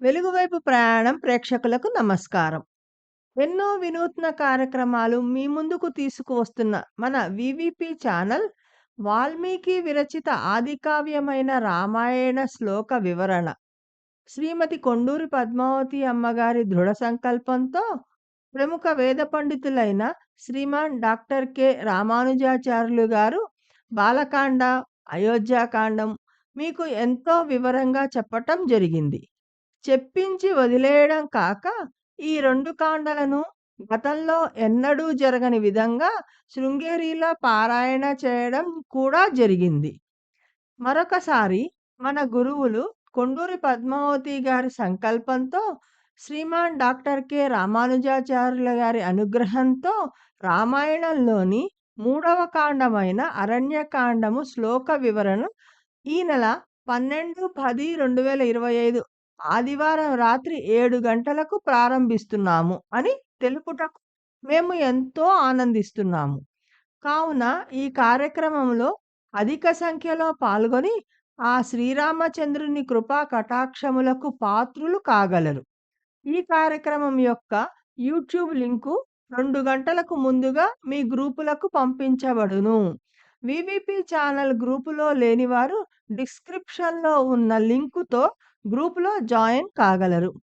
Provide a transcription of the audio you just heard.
వెలుగువైపు ప్రయాణం ప్రేక్షకులకు నమస్కారం. ఎన్నో వినూత్న కార్యక్రమాలు మీ ముందుకు తీసుకువస్తున్న మన వివిపి ఛానల్ వాల్మీకి విరచిత ఆదికావ్యమైన రామాయణ శ్లోక వివరణ. శ్రీమతి కొండూరి పద్మావతి అమ్మగారి దృఢ సంకల్పంతో ప్రముఖ వేద పండితులైన శ్రీమాన్ డాక్టర్ కె. రామానుజాచార్యులు గారు బాలకాండ, అయోధ్యాకాండం మీకు ఎంతో వివరంగా చెప్పటం జరిగింది. చెప్పించి వదిలేయడం కాక ఈ రెండు కాండలను గతంలో ఎన్నడూ జరగని విధంగా శృంగేరిలో పారాయణ చేయడం కూడా జరిగింది. మరొకసారి మన గురువులు కొండూరి పద్మావతి గారి సంకల్పంతో శ్రీమాన్ డాక్టర్ కె. రామానుజాచార్యుల గారి అనుగ్రహంతో రామాయణంలోని మూడవ కాండమైన అరణ్యకాండము శ్లోక వివరణ ఈ నెల 12-10-2025 ఆదివారం రాత్రి ఏడు గంటలకు ప్రారంభిస్తున్నాము అని తెలుపుటకు మేము ఎంతో ఆనందిస్తున్నాము. కావున ఈ కార్యక్రమంలో అధిక సంఖ్యలో పాల్గొని ఆ శ్రీరామచంద్రుని కృపా కటాక్షములకు పాత్రులు కాగలరు. ఈ కార్యక్రమం యొక్క యూట్యూబ్ లింకు రెండు గంటలకు ముందుగా మీ గ్రూపులకు పంపించబడును. వివిపి ఛానల్ గ్రూపులో లేనివారు డిస్క్రిప్షన్‌లో ఉన్న లింకుతో గ్రూపులో జాయిన్ కాగలరు.